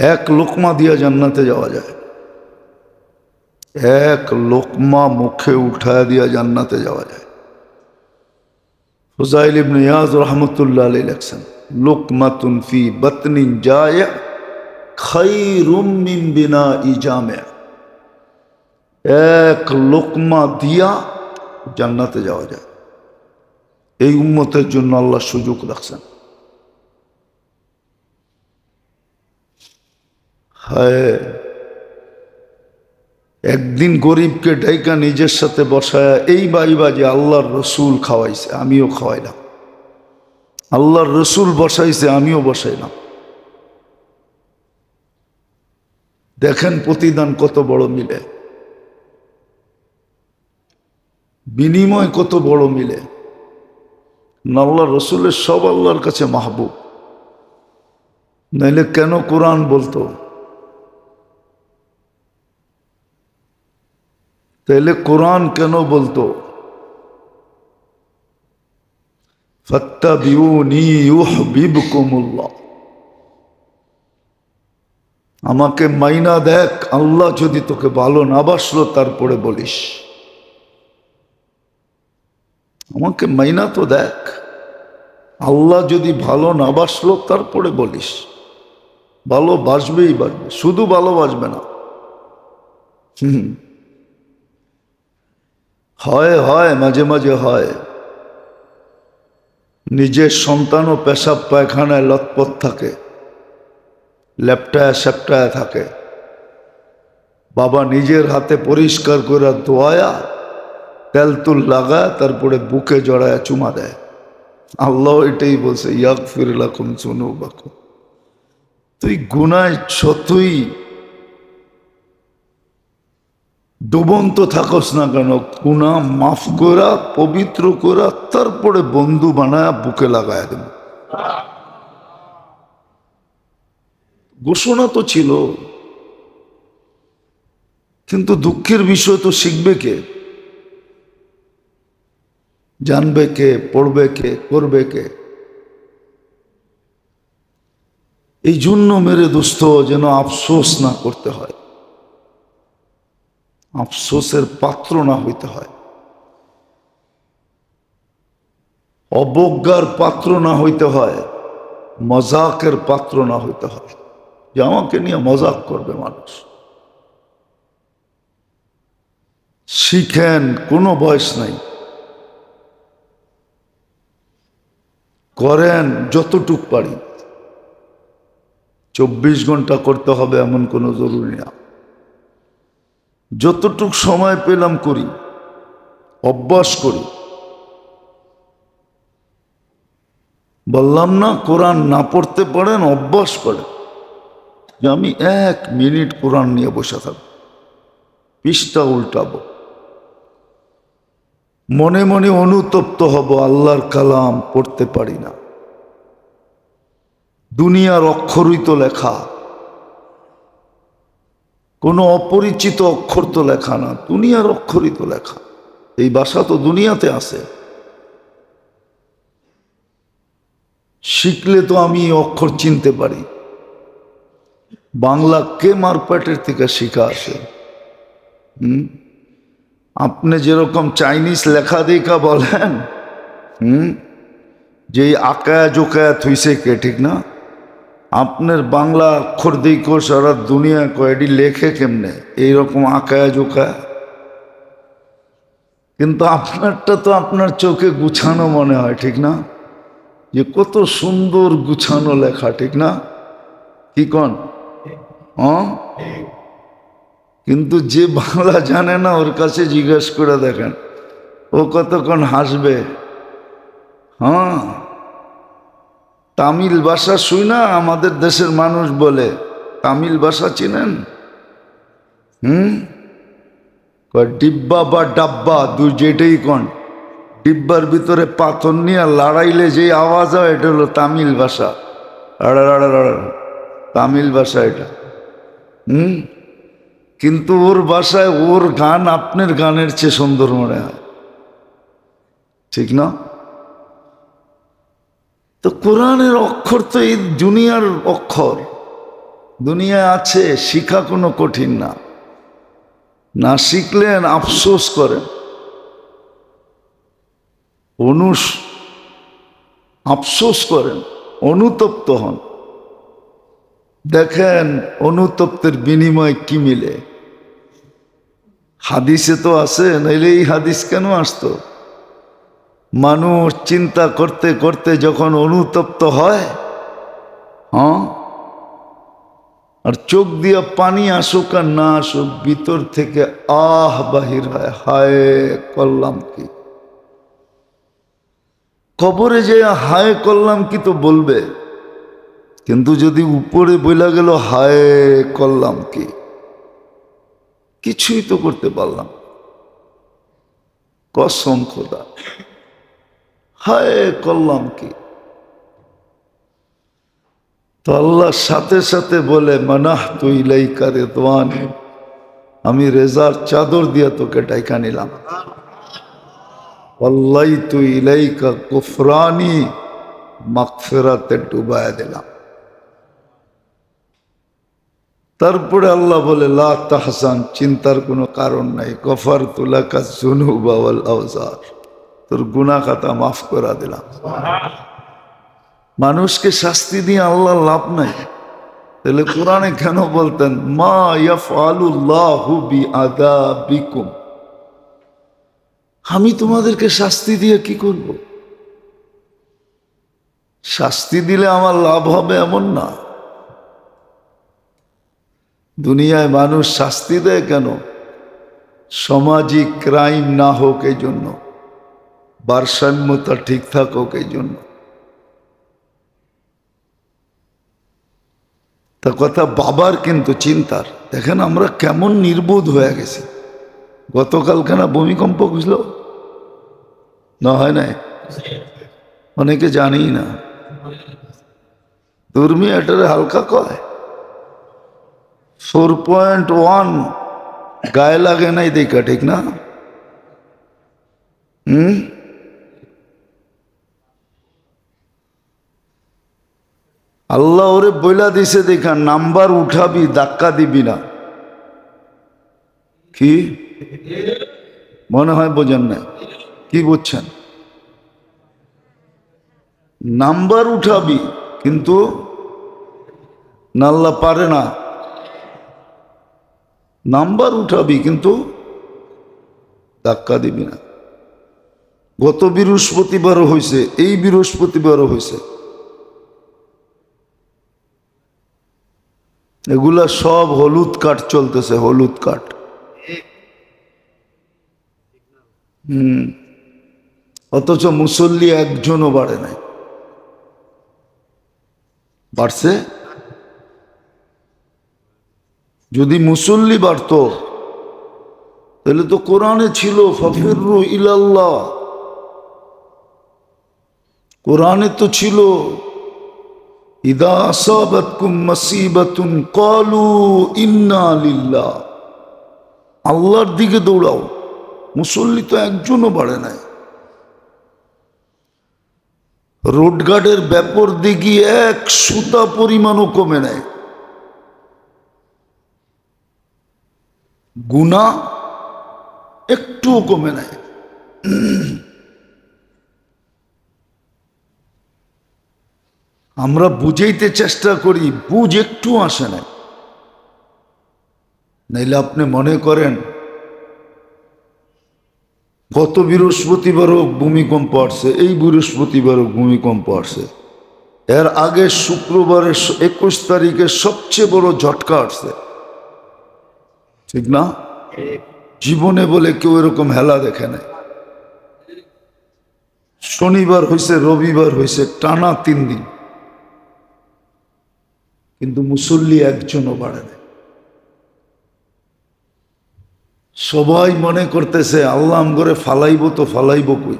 এক লোকমা দিয়া জান্নাতে যাওয়া যায়। এক লোকমা মুখে উঠায় দিয়া জান্নাতে যাওয়া যায়। হুজাইল ইবনে ইয়াজ রহমতুল্লাহ আলী লেখছেন, লোকমাতুন ফি বতনিন যায় খাইরুম মিন বিনা ইজামে এক লোকমা দিয়া জান্নাতে যাওয়া যায়। এই উম্মতের জন্য আল্লাহ সুযোগ রাখছেন। হায় একদিন গরিবকে ডাইকা নিজের সাথে বসায় এই বাইবা যে আল্লাহর রসুল খাওয়াইছে, আমিও খাওয়াইলাম। আল্লাহর রসুল বসাইছে, আমিও বসাইলাম। দেখেন প্রতিদান কত বড় মিলে। বিনিময় কত বড় মিলে। আল্লাহ রসুলের সব আল্লাহর কাছে মাহবুব। নাইলে কেন কোরআন বলতো? তাহলে কোরআন কেন বলতো আমাকে মাইনা দেখ, আল্লাহ যদি তোকে ভালো না বাসলো, তারপরে বলিস। আমাকে মাইনা তো দেখ। আল্লাহ যদি ভালো না বাসলো, তারপরে বলিস। ভালো বাসবেই বাসবে, শুধু ভালোবাসবে না। হুম। হয় হয়, মাঝে মাঝে হয়। নিজের সন্তানও পেশাব পায়খানায় লতপথ থাকে, ল্যাপটায় স্যাপটায় থাকে। বাবা নিজের হাতে পরিষ্কার করে দোয়া তেলতুল লাগায়, তারপরে বুকে জড়ায়, চুমা দেয়। আল্লাহ এটাই বলছে ইয়াক ফিরলাকুম চুনু বাকু তুই গুনায় যতই ডুবন্ত থাকস না কেন? গুণা মাফ করা পবিত্র করা তারপরে বন্ধু বানায় বুকে লাগায় দেব। ঘোষণা তো ছিল। কিন্তু দুঃখের বিষয় তো শিখবে কে? জানবে কে, পড়বে কে, করবে কে? এই জন্য মেরে দুস্থ যেন আফসোস না করতে হয়। আফসোসের পাত্র না হইতে হয়। অবজ্ঞার পাত্র না হইতে হয়, মজাকের পাত্র না হইতে হয়। যে আমাকে নিয়ে মজাক করবে মানুষ। শিখেন, কোনো বয়স নাই। করেন যতটুক পারি। চব্বিশ ঘণ্টা করতে হবে এমন কোনো জরুরি না। যতটুক সময় পেলাম করি, অভ্যাস করি। বললাম না, কোরআন না পড়তে পারেন, অভ্যাস করেন। যে আমি এক মিনিট কোরআন নিয়ে বসে থাকব, পৃষ্ঠা উল্টাবো। মনে মনে অনুতপ্ত হব, আল্লাহর কালাম পড়তে পারি না। দুনিয়ার অক্ষরই তো লেখা কোনো অপরিচিত অক্ষর তো লেখা না, দুনিয়ার অক্ষরই তো লেখা। এই ভাষা তো দুনিয়াতে আছে। শিখলে তো আমি অক্ষর চিনতে পারি। বাংলা কে মারপ্যাটের থেকে শিখা আসে? হুম? আপনি যেরকম চাইনিজ লেখা দেখা বলেন, হুম? যে আকায়া জোকায়া থুইছে কে, ঠিক না? আপনার বাংলা অক্ষর দিকেও সারা দুনিয়া কয়েডি লেখে কেমনে? এইরকম আঁকায়া জোকায়া কিন্তু আপনারটা তো আপনার চোখে গুছানো মনে হয়, ঠিক না? যে কত সুন্দর গুছানো লেখা, ঠিক না? কি কন? কিন্তু যে বাংলা জানে না, ওর কাছে জিজ্ঞেস করে দেখেন। ও কতক্ষণ হাসবে? হ্যাঁ? তামিল ভাষা শুই না, আমাদের দেশের মানুষ বলে। তামিল ভাষা চিনেন? হুম? ডিব্বা বা ডাব্বা, দুই যেটাই কন। ডিব্বার ভিতরে পাথর নিয়ে লড়াইলে যে আওয়াজ হয়, এটা হলো তামিল ভাষা। তামিল ভাষা এটা। হুম? কিন্তু ওর ভাষায় ওর গান আপনার গানের চেয়ে সুন্দর মনে হয়। ঠিক না? তো কোরআনের অক্ষর তো এই দুনিয়ার অক্ষর। দুনিয়ায় আছে, শিখা কোনো কঠিন না। না শিখলেন, আফসোস করেন। অনুস আফসোস করেন, অনুতপ্ত হন। দেখেন, অনুতপ্তের বিনিময় কি মিলে? হাদিসে তো আছে, নাইলে এই হাদিস কেন আসতো? মানুষ চিন্তা করতে করতে যখন অনুতপ্ত হয় হ্যাঁ? আর চোখ দিয়ে পানি আসুক আর না আসুক, ভিতর থেকে আহ বাহির হয়, হায় করলাম কি? কবরে যে হায় করলাম কি তো বলবে? কিন্তু যদি উপরে বইলা গেল, হায় করলাম কি? কিছুই তো করতে পারলাম কসম খোদা। হায় করলাম কি? তো আল্লাহ সাথে সাথে বলে মানাহ তুই লাইকা রে দোয়ানি আমি রেজার চাদর দিয়ে তোকে ডাইকা নিলাম। আল্লাহ তুই ইলাইকা কুফরানি মাকফেরাতে ডুবায় দিলাম। তারপরে আল্লাহ বলে, লা তাহসান চিন্তার কোনো কারণ নাই। গফার তুলাকা জুনু বাওয়াল আওজার। তোর গুনা খাতা মাফ করা দিলাম। মানুষকে শাস্তি দিয়ে আল্লাহ লাভ নাই। তাহলে কোরআনে কেন বলতেন, মা বিআদাবিকুম আমি তোমাদেরকে শাস্তি দিয়ে কি করব? শাস্তি দিলে আমার লাভ হবে এমন না। দুনিয়ায় মানুষ শাস্তি দেয় কেন? সামাজিক ক্রাইম না হোক এই জন্য ভারসাম্যতা ঠিক থাকুক এই জন্য। তা কথা বাবার কিন্তু চিন্তার। দেখেন আমরা কেমন নির্বোধ হয়ে গেছি। গতকালখানা ভূমিকম্প বুঝলো? না হয় নাই? অনেকে জানি না। দুর্মি এটারে হালকা কয়। ফোর পয়েন্ট ওয়ান, গায়ে লাগে নাই দেখা, ঠিক না? হুম? আল্লাহ ওরে বইলা দিছে দেখা, নাম্বার উঠাবি, ধাক্কা দিবি না। কি? মনে হয় বোঝেন না কি বুঝছেন? নাম্বার উঠাবি, কিন্তু নাল্লা পারে না। নাম্বার উঠাবি, কিন্তু ধাক্কা দিবি না। গত বৃহস্পতিবারও হয়েছে এই বৃহস্পতিবারও হয়েছে এগুলা সব হলুদ কাঠ চলতেছে, হলুদ কাঠ। হুম। অথচ মুসল্লি একজনও বাড়ে নাই। বাড়ছে? যদি মুসল্লি বাড়ত, তাহলে তো কোরআনে ছিল ফফিরু ইলাল্লাহ। কোরআনে তো ছিল আল্লাহর দিকে দৌড়াও, মুসল্লি তো একজনও বাড়ে নাই। রোডগার্ডের ব্যাপর দিকে এক সুতা পরিমাণও কমে নেয় গুণা একটুও কমে নেয় আমরা বুঝাইতে চেষ্টা করি, বুঝ একটু আসে না নাইলে আপনি মনে করেন, গত বৃহস্পতিবারও ভূমিকম্প আসছে, এই বৃহস্পতিবারও ভূমিকম্প আসছে, এর আগে শুক্রবারের একুশ তারিখে সবচেয়ে বড় ঝটকা আসছে। ঠিক না? জীবনে বলে কেউ এরকম হেলা দেখে নাই। শনিবার হয়েছে রবিবার হয়েছে টানা তিন দিন। কিন্তু মুসল্লি একজনও বাড়ে নাই সবাই মনে করতেছে, আল্লাহ করে ফালাইব তো ফালাইব কই?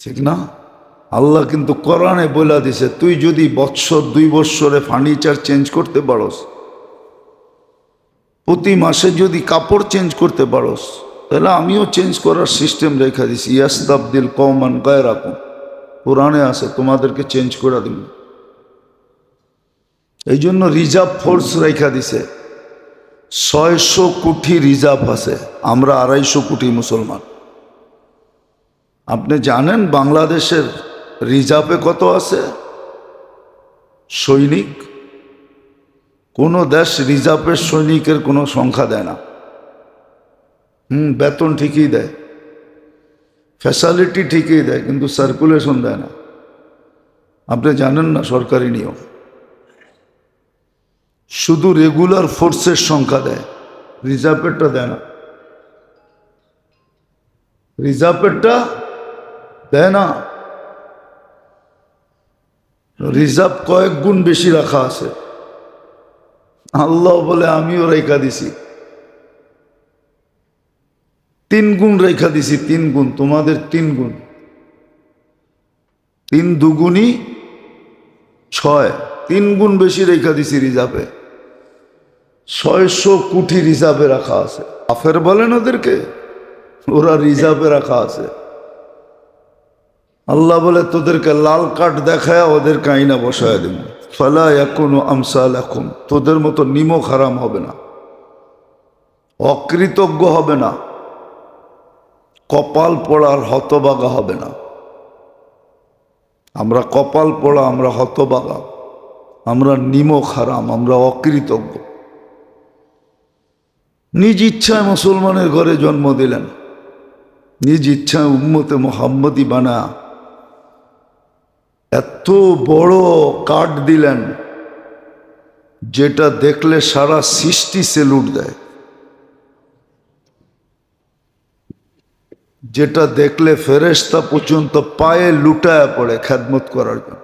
ঠিক না? আল্লাহ কিন্তু কোরআনে বলে দিছে, তুই যদি বৎসর, দুই বৎসরে ফার্নিচার চেঞ্জ করতে পারস, প্রতি মাসে যদি কাপড় চেঞ্জ করতে পারস, তাহলে আমিও চেঞ্জ করার সিস্টেম রেখে দিছি। ইয়াস্তাবদিল কমান গায়ে রাখুন কোরআনে আছে, তোমাদেরকে চেঞ্জ করে দিন এই জন্য রিজার্ভ ফোর্স রেখা দিছে। ছয়শো কোটি রিজার্ভ আছে। আমরা আড়াইশো কোটি মুসলমান। আপনি জানেন বাংলাদেশের রিজার্ভে কত আছে? সৈনিক? কোনো দেশ রিজার্ভের সৈনিকের কোনো সংখ্যা দেয় না। হুম, বেতন ঠিকই দেয়। ফ্যাসালিটি ঠিকই দেয়, কিন্তু সার্কুলেশন দেয় না। আপনি জানেন না সরকারি নিয়ম। শুধু রেগুলার ফোর্সের সংখ্যা দেয়। রিজার্ভেরটা দেয় না। রিজার্ভেরটা দেয় না। রিজার্ভ কয়েক গুণ বেশি রাখা আছে। আল্লাহ বলে, আমিও রেখা দিছি। তিন গুণ রেখা দিছি, তিন গুণ, তোমাদের তিন গুণ। তিন দুগুণই ছয়। তিন গুণ বেশি রেখা দিছি রিজার্ভে ছয়শো কোটি রিজার্ভে রাখা আছে। আফের বলেন ওদেরকে? ওরা রিজার্ভে রাখা আছে। আল্লাহ বলে, তোদেরকে লাল কাঠ দেখায় ওদেরকে আইনা বসায় দেব। ফলা এখন আমসাল এখন তোদের মতো নিমক হারাম হবে না। অকৃতজ্ঞ হবে না। কপাল পড়ার হতবাগা হবে না। আমরা কপাল পড়া, আমরা হতবাগা। আমরা নিমক হারাম, আমরা অকৃতজ্ঞ। নিজ ইচ্ছায় মুসলমানের ঘরে জন্ম দিলেন। নিজ ইচ্ছায় উম্মতে মোহাম্মদি বানা। এত বড় কাঠ দিলেন, যেটা দেখলে সারা সৃষ্টি সেলুট দেয়। যেটা দেখলে ফেরেস্তা পর্যন্ত পায়ে লুটায় পড়ে খ্যাদমত করার জন্য।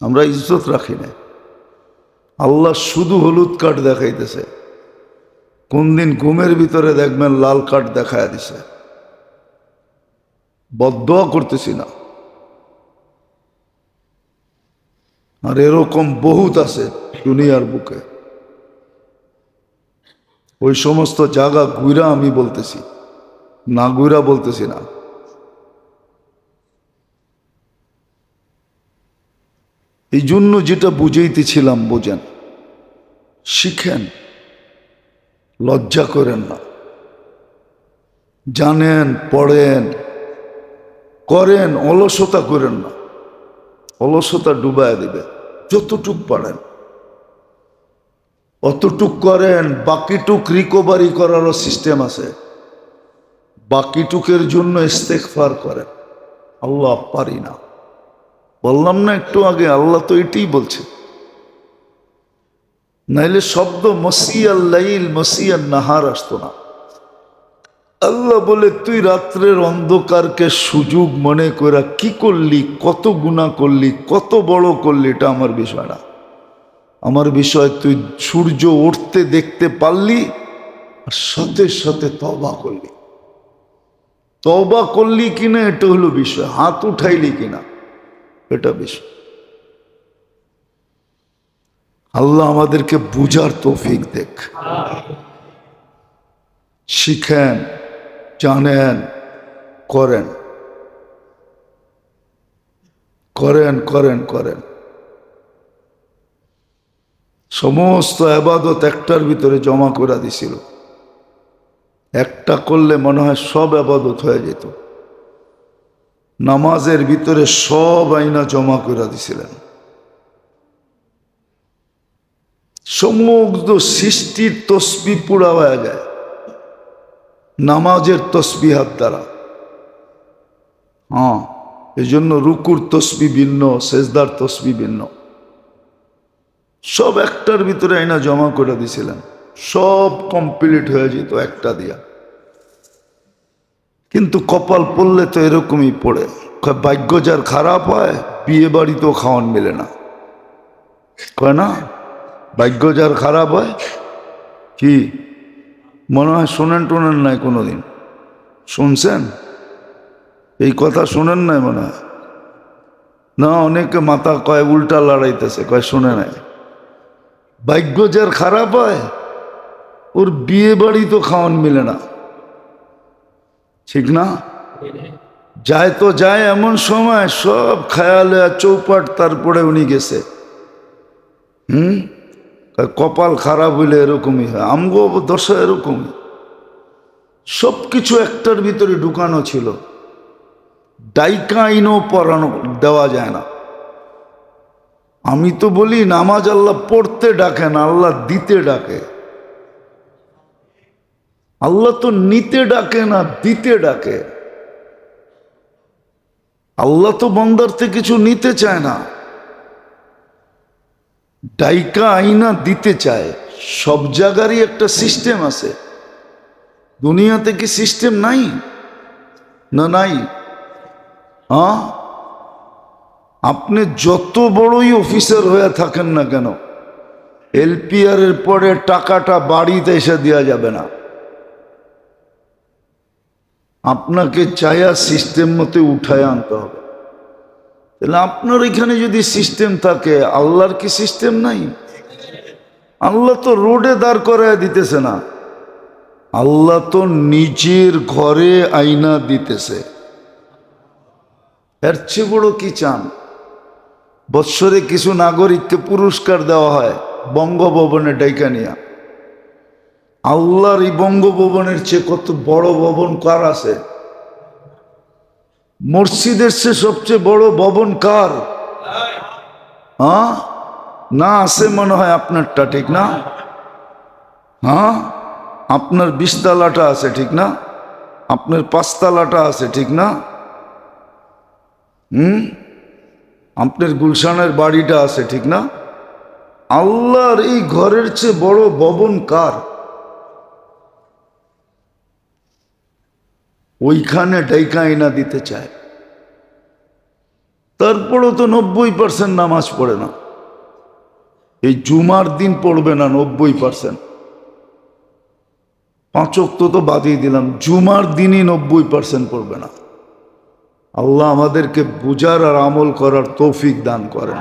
আমরা ইজ্জত রাখি না। আল্লাহ শুধু হলুদ কাঠ দেখাইতেছে। কোন দিন ঘুমের ভিতরে দেখবেন লাল কাঠ দেখায় দিছে। বদ্ধ করতেছি না। আর এরকম বহুত আছে দুনিয়ার বুকে। ওই সমস্ত জায়গা গুইরা আমি বলতেছি, না গুইরা বলতেছি না। এই জন্য যেটা বুঝাইতেছিলাম বোঝেন, শিখেন। লজ্জা করেন না। জানেন, পড়েন, করেন, অলসতা করেন না। অলসতা ডুবায় দিবে, যতটুক পারেন। অতটুক করেন, বাকিটুক রিকভারি করারও সিস্টেম আছে। বাকিটুকের জন্য ইস্তেকফার করেন। আল্লাহ পারি না। বললাম না একটু আগে, আল্লাহ তো এটাই বলছে। নাইলে শব্দ মসিয়াল লাইল মসিয়াল নাহার আসতো না। আল্লাহ বলে, তুই রাত্রের অন্ধকারকে সুযোগ মনে করা কি করলি, কত গুণা করলি, কত বড় করলি, এটা আমার বিষয় না। আমার বিষয়, তুই সূর্য উঠতে দেখতে পারলি আর সাথে সাথে তবা করলি। তবা করলি কিনা, এটা হলো বিষয়। হাত উঠাইলি কিনা, এটা বিষয়। আল্লাহ আমাদেরকে বুঝার তৌফিক দেখ। শিখেন, জানেন, করেন। করেন করেন করেন। সমস্ত আবাদত একটার ভিতরে জমা করে দিছিল। একটা করলে মনে হয় সব আবাদত হয়ে যেত। নামাজের ভিতরে সব আইনা জমা করে দিছিলেন। সমগ্র সৃষ্টির তসবি পুরা হয়ে যায় নামাজের তসবিহাত দ্বারা। হ্যাঁ এই জন্য রুকুর তসবি ভিন্ন, সেজদার তসবি ভিন্ন। সব একটার ভিতরে আইনা জমা করে দিছিলেন। সব কমপ্লিট হয়ে যেত একটা দিয়া। কিন্তু কপাল পড়লে তো এরকমই পড়ে। ভাগ্য যার খারাপ হয়, বিয়ে বাড়িতেও খাওয়ান মেলে না। কয় না? ভাগ্য যার খারাপ হয়, কি? মনে হয় শোনেন টোনেন নাই কোনোদিন। শুনছেন? এই কথা শোনেন নাই মনে হয়। না, অনেকে মাথা কয় উল্টা লড়াইতেছে, কয় শুনে নাই। ভাগ্য যার খারাপ হয়, ওর বিয়ে বাড়ি তো খাওয়ান মিলে না। ঠিক না? যায় তো যায় এমন সময় সব খেয়ালে চৌপাট তারপরে উনি গেছে। হুম? কপাল খারাপ হইলে এরকমই হয়, আমগো দশা এরকমই। সব কিছু একটার ভিতরে ঢুকানো ছিল। ডাইকাইনও পড়ানো দেওয়া যায় না। আমি তো বলি, নামাজ আল্লাহ পড়তে ডাকে না, আল্লাহ দিতে ডাকে। আল্লাহ তো নিতে ডাকে না, দিতে ডাকে। আল্লাহ তো বন্দার থেকে কিছু নিতে চায় না। ডাইকা আইনা দিতে চায়। সব জায়গারই একটা সিস্টেম আছে। দুনিয়াতে কি সিস্টেম নাই? না নাই। হ্যাঁ আপনি যত বড়ই অফিসার হয়ে থাকেন না কেন এলপিআর এর পরে টাকাটা বাড়িতে এসে দেওয়া যাবে না। আপনাকে চায়া সিস্টেম মতে উঠায় আনতে হবে। তাহলে আপনার এখানে যদি সিস্টেম থাকে, আল্লাহর কি সিস্টেম নাই? আল্লাহ তো রোডে দাঁড় করায় দিতেছে না। আল্লাহ তো নিজের ঘরে আইনা দিতেছে। এর চেয়ে বড় কি চান? বৎসরে কিছু নাগরিককে পুরস্কার দেওয়া হয় বঙ্গভবনে ডাইকা নিয়া। আল্লাহর এই বঙ্গভবনের চেয়ে কত বড় ভবন কার আছে? মসজিদের সে সবচেয়ে বড় ভবন কার? হ্যাঁ? না আছে মনে হয় আপনারটা, ঠিক না? হ্যাঁ? আপনার বিশতলাটা আছে, ঠিক না? আপনার পাঁচতলাটা আছে, ঠিক না? হুম? আপনার গুলশানের বাড়িটা আছে, ঠিক না? আল্লাহর এই ঘরের চেয়ে বড় ভবন কার? ওইখানে ডাইকা আইনা দিতে চায়। তারপরেও তো নব্বই পার্সেন্ট নামাজ পড়ে না। এই জুমার দিন পড়বে না নব্বই পার্সেন্ট পাঁচক তো তো বাদিয়ে দিলাম, জুমার দিনই নব্বই পার্সেন্ট পড়বে না। আল্লাহ আমাদেরকে বুজার আর আমল করার তৌফিক দান করেন।